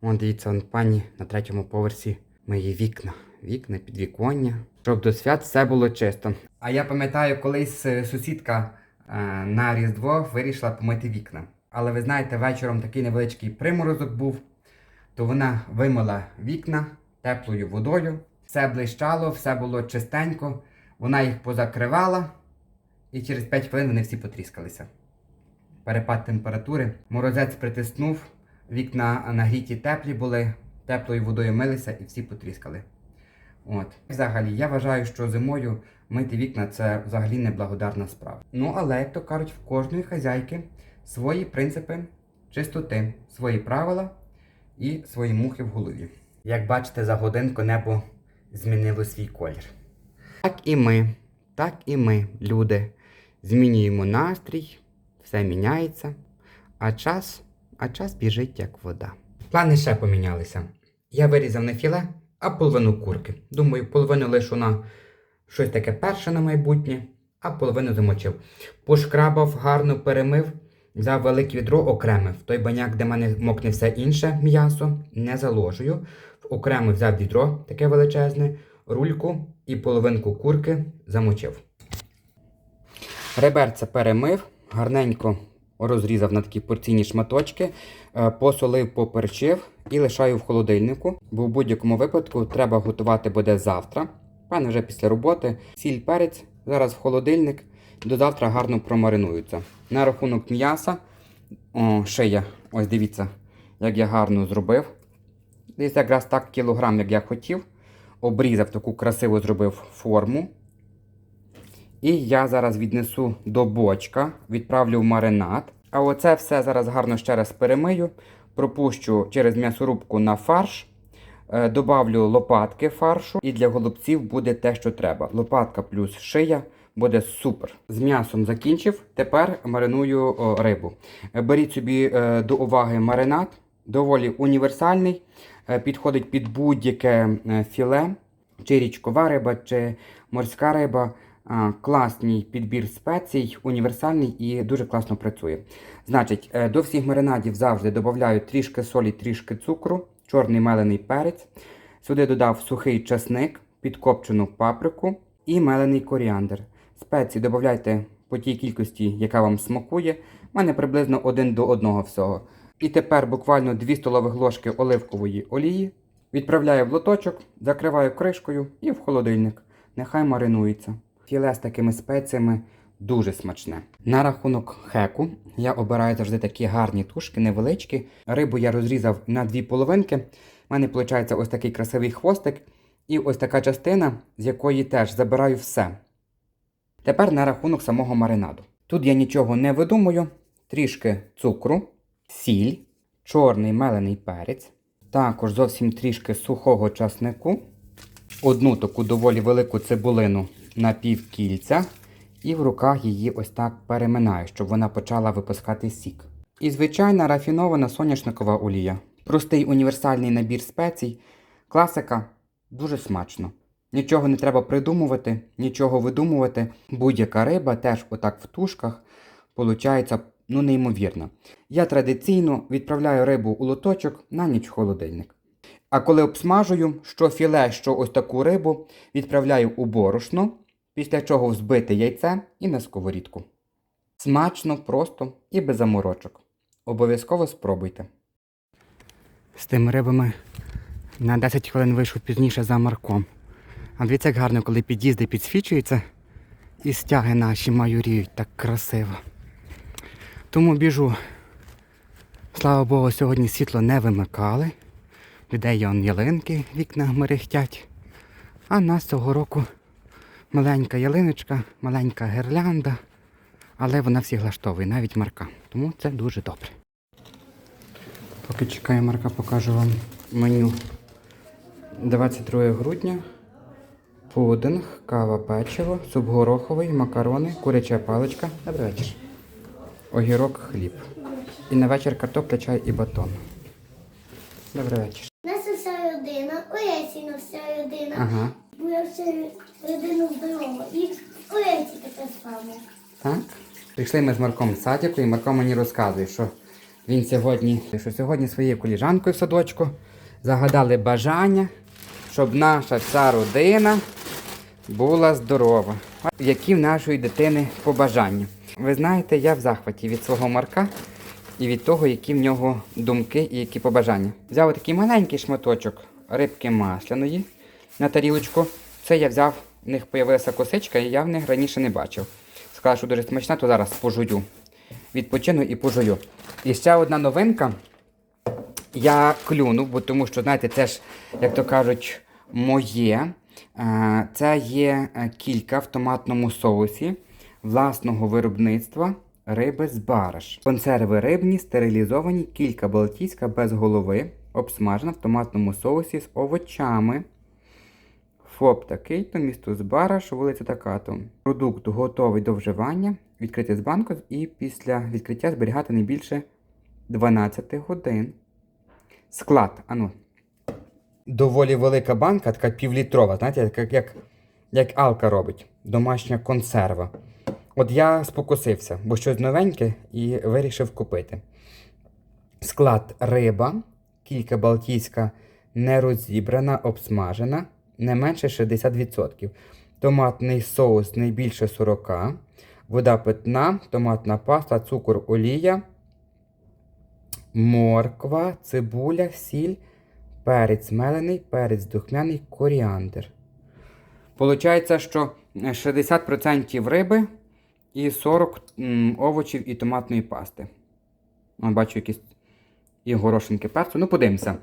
Вон дивіться, он пані на третьому поверсі мої вікна. Вікна, підвіконня. Щоб до свят все було чисто. А я пам'ятаю, колись е, сусідка е, на Різдво вирішила помити вікна. Але ви знаєте, вечором такий невеличкий приморозок був, то вона вимила вікна теплою водою. Все блищало, все було чистенько. Вона їх позакривала, і через 5 хвилин вони всі потріскалися. Перепад температури. Морозець притиснув, вікна нагріті теплі були, теплою водою милися і всі потріскали. От. Взагалі, я вважаю, що зимою мити вікна це взагалі неблагодарна справа. Ну, але, як то кажуть, в кожної хазяйки свої принципи чистоти, свої правила і свої мухи в голові. Як бачите, за годинку небо змінило свій колір. Так і ми, так і ми, люди, змінюємо настрій, все міняється, а час, а час біжить як вода. Плани ще помінялися. Я вирізав не філе, а половину курки. Думаю, половину лишу на щось таке перше на майбутнє, а половину замочив. Пошкрабав, гарно перемив, взяв велике відро окреме. В той баняк, де мене мокне все інше м'ясо, не заложую. Окремо взяв відро таке величезне, рульку і половинку курки замочив. Реберця перемив, гарненько розрізав на такі порційні шматочки, е, посолив, поперчив і лишаю в холодильнику, бо в будь-якому випадку треба готувати буде завтра. Пане вже після роботи. Сіль перець зараз в холодильник, до завтра гарно промаринуються. На рахунок м'яса, о, шия, ось дивіться, як я гарно зробив. Десь якраз так кілограм, як я хотів. Обрізав таку красиву зробив форму. І я зараз віднесу до бочка, відправлю в маринад. А оце все зараз гарно ще раз перемию, пропущу через м'ясорубку на фарш, е, добавлю лопатки фаршу, і для голубців буде те, що треба. Лопатка плюс шия буде супер. З м'ясом закінчив. Тепер мариную рибу. Е, Беріть собі е, до уваги маринад, доволі універсальний, підходить під будь-яке філе, чи річкова риба, чи морська риба. Класний підбір спецій, універсальний і дуже класно працює. Значить, е, до всіх маринадів завжди додаю трішки солі, трішки цукру, чорний мелений перець. Сюди додав сухий часник, підкопчену паприку і мелений коріандр. Спеції додавайте по тій кількості, яка вам смакує. У мене приблизно один до одного всього. І тепер буквально 2 столових ложки оливкової олії. Відправляю в лоточок, закриваю кришкою і в холодильник. Нехай маринується. Філе з такими спеціями дуже смачне. На рахунок хеку я обираю завжди такі гарні тушки, невеличкі. Рибу я розрізав на дві половинки. У мене виходить ось такий красивий хвостик і ось така частина, з якої теж забираю все. Тепер на рахунок самого маринаду. Тут я нічого не видумую, трішки цукру, сіль, чорний мелений перець, також зовсім трішки сухого часнику, одну таку доволі велику цибулину на півкільця, і в руках її ось так переминаю, щоб вона почала випускати сік. І звичайна рафінована соняшникова олія. Простий універсальний набір спецій, класика дуже смачно. Нічого не треба придумувати, нічого видумувати. Будь-яка риба теж отак в тушках получається ну неймовірно. Я традиційно відправляю рибу у лоточок на ніч в холодильник. А коли обсмажую, що філе, що ось таку рибу, відправляю у борошно, після чого взбити яйце і на сковорідку. Смачно, просто і без заморочок. Обов'язково спробуйте. З тими рибами на 10 хвилин вийшов пізніше за Марком. А дивіться, як гарно, коли під'їзди підсвічуються і стяги наші майоріють так красиво. Тому біжу. Слава Богу, сьогодні світло не вимикали. Людей он ялинки вікна мерехтять. А нас цього року маленька ялиночка, маленька гірлянда, але вона всіх влаштовує, навіть Марка. Тому це дуже добре. Поки чекаю Марка, покажу вам меню. 22 грудня. Пудинг, кава, печиво, суп гороховий, макарони, куряча паличка. Добрий вечір. Огірок, хліб. І на вечір картопля, чай і батон. Добрий вечір. Наша вся родина, Олесіна вся родина, Ага. моя вся родина здорова. І Олесі таке саме. Так? Прийшли ми з Марком з садіку, і Марко мені розказує, що Він сьогодні, що сьогодні своєю коліжанкою в садочку загадали бажання, щоб наша вся родина була здорова. Які в нашої дитини побажання? Ви знаєте, я в захваті від свого Марка і від того, які в нього думки і які побажання. Взяв такий маленький шматочок рибки масляної на тарілочку. Це я взяв, в них з'явилася косичка, і я в них раніше не бачив. Сказав, що дуже смачна, то зараз пожую. Відпочину і пожую. І ще одна новинка. Я клюнув, бо тому що, знаєте, це ж, як то кажуть, моє. Е, Це є е, кілька в томатному соусі власного виробництва риби з бараш. Консерви рибні, стерилізовані, кілька балтійська без голови, обсмажена в томатному соусі з овочами. ФОП такий, то місто Збараш, вулиця Такато. Продукт готовий до вживання, відкрити з банку і після відкриття зберігати не більше 12 годин. Склад, ану. Доволі велика банка, така півлітрова, знаєте, як, як, як Алка робить. Домашня консерва. От я спокусився, бо щось новеньке і вирішив купити. Склад риба, кілька балтійська нерозібрана, обсмажена, не менше 60%. Томатний соус не більше 40%. Вода питна, томатна паста, цукор, олія, морква, цибуля, сіль, перець мелений, перець духмяний, коріандр. Получається, що 60% риби і 40 м, овочів і томатної пасти. Бачу якісь і горошинки перцю. Ну, подивимося.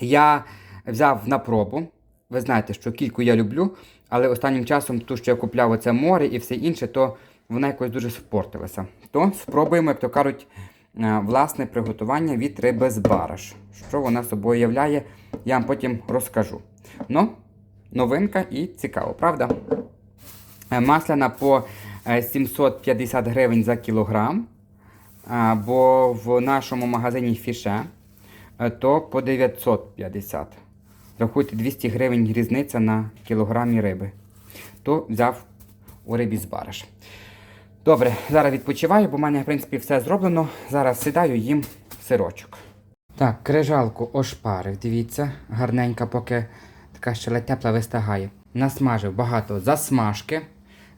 Я взяв на пробу. Ви знаєте, що кільку я люблю, але останнім часом, ту, що я купляв оце море і все інше, то вона якось дуже спортилася. То спробуємо, як то кажуть, е, власне приготування від риби з бараш. Що вона собою являє, я вам потім розкажу. Ну, новинка і цікаво, правда? Е, Масляна по 750 гривень за кілограм. Бо в нашому магазині Фіше е, то по 950. Рахуйте 200 гривень різниця на кілограмі риби. То взяв у рибі з бараш. Добре, зараз відпочиваю, бо в мене, в принципі, все зроблено. Зараз сідаю їм сирочок. Так, крижалку ошпарив, дивіться, гарненька, поки така ще тепла вистигає. Насмажив багато засмажки.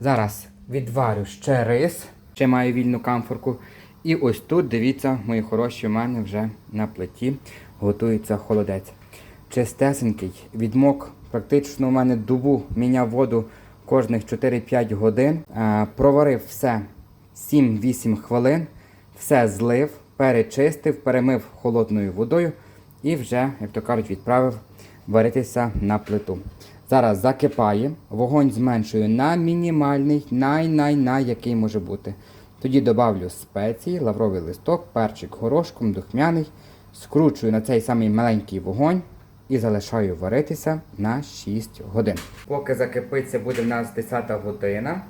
Зараз відварю ще рис, ще маю вільну камфорку. І ось тут, дивіться, мої хороші, у мене вже на плиті готується холодець. Чистесенький, відмок, практично у мене добу міняв воду кожних 4-5 годин. Е, проварив все 7-8 хвилин, все злив, перечистив, перемив холодною водою і вже, як то кажуть, відправив варитися на плиту. Зараз закипає, вогонь зменшую на мінімальний, най-най-най, який може бути. Тоді добавлю спеції, лавровий листок, перчик горошком, духмяний, скручую на цей самий маленький вогонь і залишаю варитися на 6 годин. Поки закипиться, буде в нас 10 година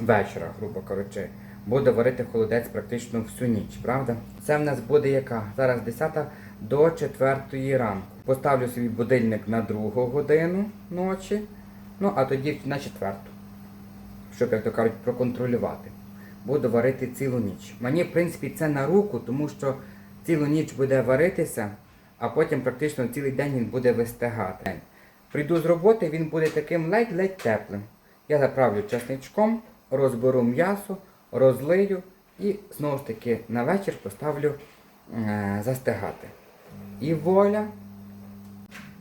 вечора, грубо кажучи. Буде варити холодець практично всю ніч, правда? Це в нас буде яка? Зараз 10 до 4 ранку. Поставлю собі будильник на 2 годину ночі, ну а тоді на 4 щоб, як то кажуть, проконтролювати. Буду варити цілу ніч. Мені, в принципі, це на руку, тому що цілу ніч буде варитися, а потім практично цілий день він буде вистигати. Прийду з роботи, він буде таким ледь-ледь теплим. Я заправлю часничком, розберу м'ясо, розлию і знову ж таки на вечір поставлю е- застигати. І воля.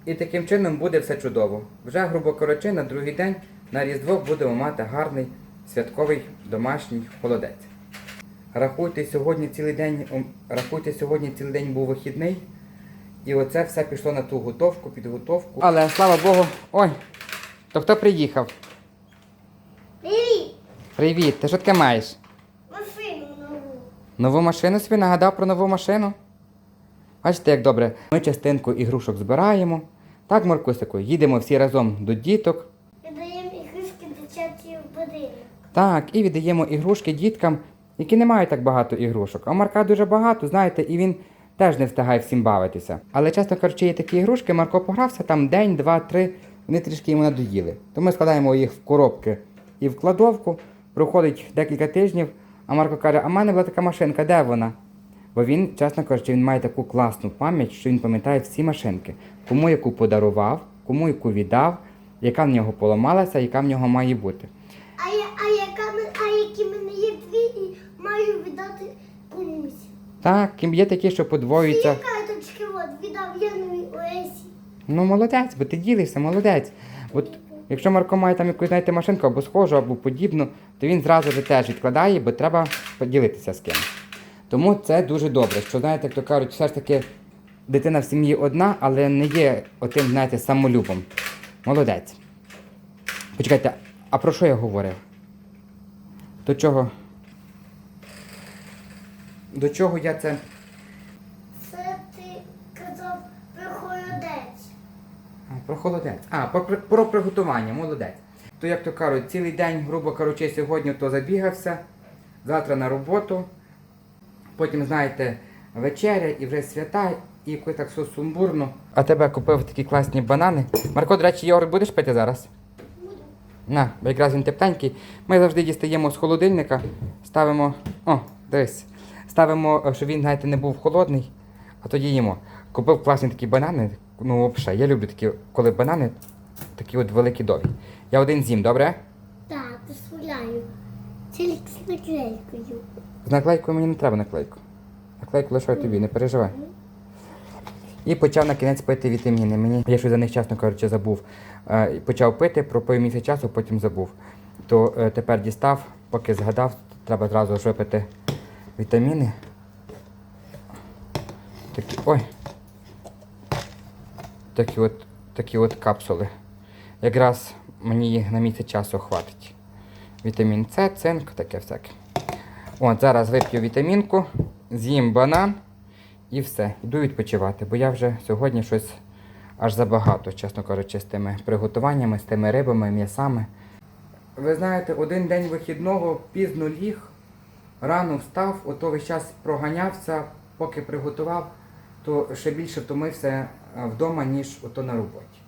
І таким чином буде все чудово. Вже, грубо кажучи, на другий день на Різдво будемо мати гарний святковий домашній холодець. Рахуйте, сьогодні цілий день, рахуйте, сьогодні цілий день був вихідний. І оце все пішло на ту готовку, підготовку. Але слава Богу. Ой! То хто приїхав? Привіт! Привіт, ти що таке маєш? Машину нову. Нову машину собі нагадав про нову машину? Бачите, як добре. Ми частинку ігрушок збираємо. Так, Маркусику, їдемо всі разом до діток. Віддаємо ігрушки дитячі в будинок. Так, і віддаємо ігрушки діткам, які не мають так багато ігрушок. А Марка дуже багато, знаєте, і він теж не встигає всім бавитися. Але чесно кажучи, є такі ігрушки, Марко погрався там день, два, три, вони трішки йому надоїли. То ми складаємо їх в коробки і в кладовку. Проходить декілька тижнів, а Марко каже, а в мене була така машинка, де вона? Бо він, чесно кажучи, він має таку класну пам'ять, що він пам'ятає всі машинки, кому яку подарував, кому яку віддав, яка в нього поламалася, яка в нього має бути. А, я, а, яка, а які в мене є дві і маю віддати комусь. Так, є такі, що подвоюються. карточки от віддав Янові Олесі. Ну, молодець, бо ти ділишся, молодець. От якщо Марко має там якусь, знаєте, машинку або схожу, або подібну, то він зразу ж теж відкладає, бо треба поділитися з кимось. Тому це дуже добре, що, знаєте, як то кажуть, все ж таки дитина в сім'ї одна, але не є отим, знаєте, самолюбом. Молодець. Почекайте, а про що я говорив? До чого? До чого я це. Це ти казав про холодець. А, Про холодець. А, про, про приготування, молодець. То, як то кажуть, цілий день, грубо кажучи, сьогодні то забігався, завтра на роботу, потім, знаєте, вечеря і вже свята, і якось так все сумбурно. А тебе купив такі класні банани. Марко, до речі, йогурт будеш пити зараз? На, бо якраз він тепленький. Ми завжди дістаємо з холодильника, ставимо. О, дивись. Ставимо, щоб він, знаєте, не був холодний, а тоді їмо. Купив класні такі банани. Ну, взагалі, я люблю такі, коли банани такі от великі довгі. Я один з'їм, добре? Так, дозволяю. Тільки з наклейкою. З наклейкою мені не треба наклейку. Наклейку лишаю тобі, не переживай. І почав на кінець пити вітаміни. Мені я щось за них чесно кажучи забув. Е, почав пити, пропив місяць часу, потім забув. То е, тепер дістав, поки згадав, треба зразу ж випити вітаміни. Такі. Ой. Такі от, такі от капсули. Якраз мені їх на місяць часу хватить. Вітамін С, цинк, таке всяке. От, зараз вип'ю вітамінку, з'їм банан і все. Йду відпочивати, бо я вже сьогодні щось аж забагато, чесно кажучи, з тими приготуваннями, з тими рибами, м'ясами. Ви знаєте, один день вихідного пізно ліг, рано встав, ото весь час проганявся, поки приготував, то ще більше втомився е, вдома, ніж ото на роботі.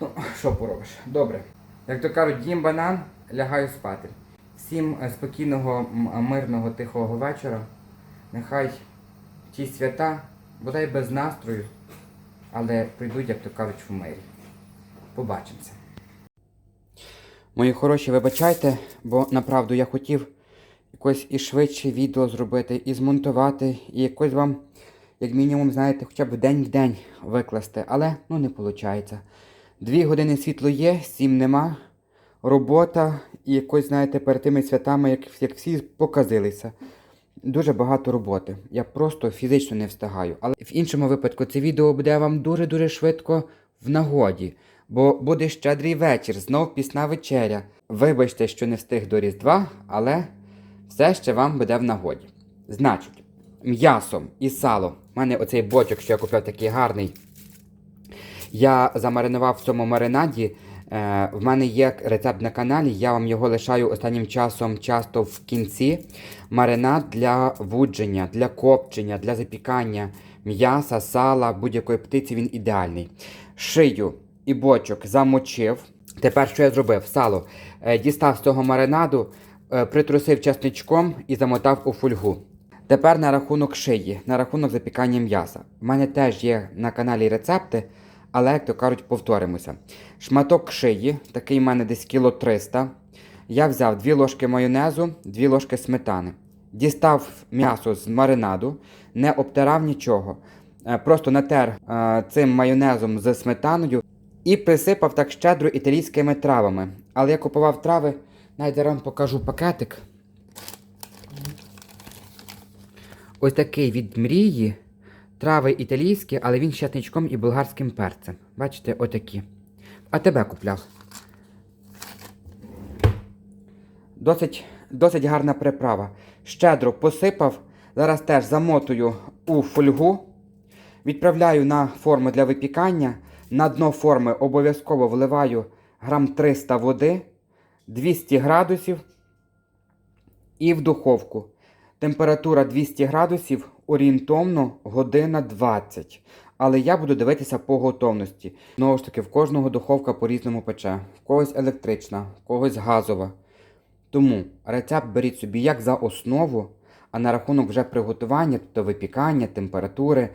Ну, що поробиш? Добре. Як то кажуть, їм банан, лягаю спати. Всім е, спокійного, мирного, тихого вечора. Нехай ті свята, бодай без настрою, але прийдуть, як то кажуть, в мирі. Побачимося. Мої хороші, вибачайте, бо направду я хотів якось і швидше відео зробити, і змонтувати, і якось вам, як мінімум, знаєте, хоча б день в день викласти. Але ну не виходить. Дві години світло є, сім нема. Робота і якось, знаєте, перед тими святами, як, як всі показилися. Дуже багато роботи. Я просто фізично не встигаю. Але в іншому випадку це відео буде вам дуже-дуже швидко в нагоді. Бо буде щедрий вечір, знов пісна вечеря. Вибачте, що не встиг до Різдва, але все ще вам буде в нагоді. Значить, м'ясо і сало. У мене оцей бочок, що я купив такий гарний. Я замаринував в цьому маринаді. Е, в мене є рецепт на каналі, я вам його лишаю останнім часом часто в кінці. Маринад для вудження, для копчення, для запікання м'яса, сала, будь-якої птиці він ідеальний. Шию і бочок замочив. Тепер що я зробив? Сало е, дістав з цього маринаду, е, притрусив часничком і замотав у фольгу. Тепер на рахунок шиї, на рахунок запікання м'яса. У мене теж є на каналі рецепти, але, як то кажуть, повторимося. Шматок шиї, такий в мене десь кіло 300. Я взяв 2 ложки майонезу, 2 ложки сметани. Дістав м'ясо з маринаду, не обтирав нічого. Е, Просто натер е, цим майонезом з сметаною і присипав так щедро італійськими травами. Але я купував трави, навіть зараз покажу пакетик. Ось такий від мрії. Трави італійські, але він з часничком і болгарським перцем. Бачите, отакі. А тебе купляв. Досить, досить гарна приправа. Щедро посипав. Зараз теж замотую у фольгу. Відправляю на форму для випікання. На дно форми обов'язково вливаю грам 300 води, 200 градусів і в духовку. Температура 200 градусів орієнтовно година 20. Але я буду дивитися по готовності. Знову ж таки, в кожного духовка по-різному пече. В когось електрична, в когось газова. Тому рецепт беріть собі як за основу, А на рахунок вже приготування, тобто випікання, температури,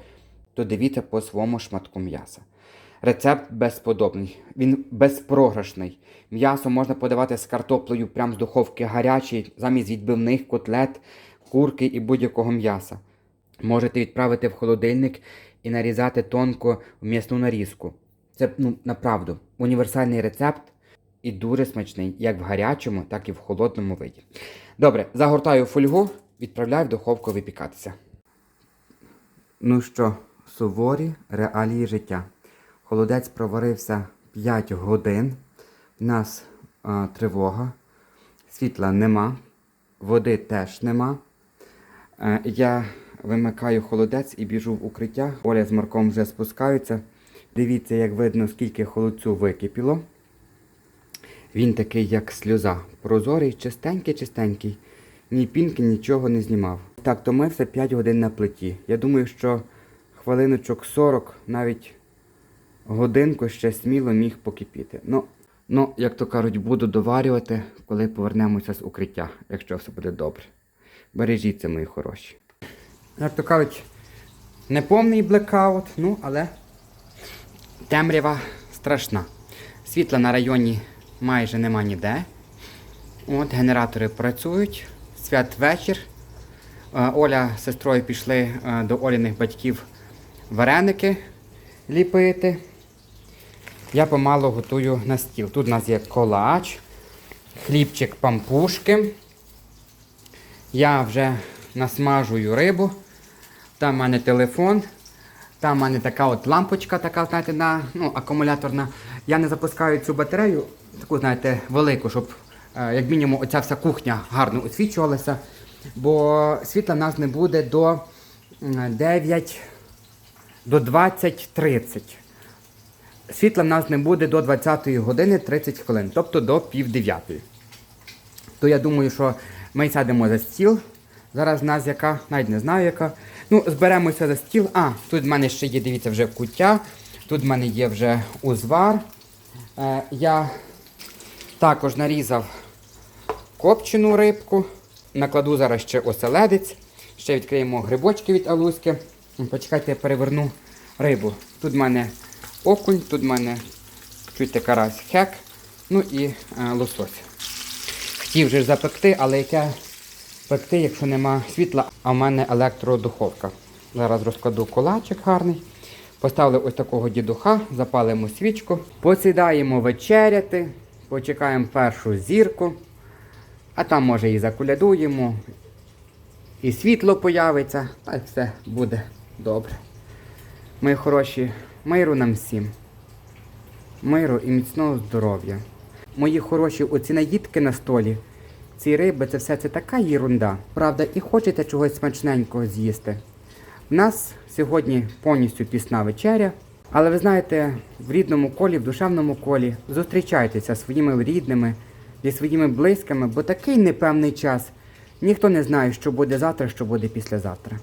то дивіться по своєму шматку м'яса. Рецепт безподобний, він безпрограшний. М'ясо можна подавати з картоплею прямо з духовки гарячий, замість відбивних котлет, курки і будь-якого м'яса. Можете відправити в холодильник і нарізати тонко в м'ясну нарізку. Це ну, направду універсальний рецепт і дуже смачний, як в гарячому, так і в холодному виді. Добре, загортаю фольгу, відправляю в духовку випікатися. Ну що, суворі реалії життя. Холодець проварився 5 годин. У нас а, тривога, світла нема, води теж нема. Е, я вимикаю холодець і біжу в укриття. Оля з Марком вже спускаються. Дивіться, як видно, скільки холодцю википіло. Він такий, як сльоза. Прозорий, чистенький, чистенький. Ні пінки, нічого не знімав. Так, то ми все 5 годин на плиті. Я думаю, що хвилиночок 40, навіть годинку ще сміло міг покипіти. Ну, ну, як то кажуть, буду доварювати, коли повернемося з укриття, якщо все буде добре. Бережіться, мої хороші. Як то кажуть, не повний блекаут, ну, але темрява страшна. Світла на районі майже нема ніде. От, генератори працюють. Святвечір. Е, Оля з сестрою пішли е, до Оліних батьків вареники ліпити. Я помалу готую на стіл. Тут у нас є колач, хлібчик пампушки. Я вже насмажую рибу. Там в мене телефон. Там в мене така от лампочка, така, знаєте, на, ну, акумуляторна. Я не запускаю цю батарею, таку, знаєте, велику, щоб е, як мінімум оця вся кухня гарно освічувалася. Бо світла в нас не буде до 9, до 20.30. Світла в нас не буде до 20 години 30 хвилин, тобто до пів дев'ятої. То я думаю, що ми сядемо за стіл. Зараз в нас яка, навіть не знаю яка. Ну, зберемося за стіл. А, тут в мене ще є, дивіться, вже куття. Тут в мене є вже узвар. Е, я також нарізав копчену рибку. Накладу зараз ще оселедець. Ще відкриємо грибочки від алузьки. Почекайте, я переверну рибу. Тут в мене окунь, тут в мене чуєте, карась хек, ну і е, лосось. Хотів же запекти, але яке пекти, якщо нема світла, а в мене електродуховка. Зараз розкладу колачик гарний. Поставили ось такого дідуха, запалимо свічку, посідаємо вечеряти, почекаємо першу зірку, а там може і закулядуємо, і світло появиться, та й все буде добре. Мої хороші, миру нам всім. Миру і міцного здоров'я. Мої хороші, оці наїдки на столі, ці риби, це все це така єрунда. Правда, і хочете чогось смачненького з'їсти. В нас сьогодні повністю пісна вечеря. Але ви знаєте, в рідному колі, в душевному колі зустрічайтеся зі своїми рідними, зі своїми близькими, бо такий непевний час. Ніхто не знає, що буде завтра, що буде післязавтра.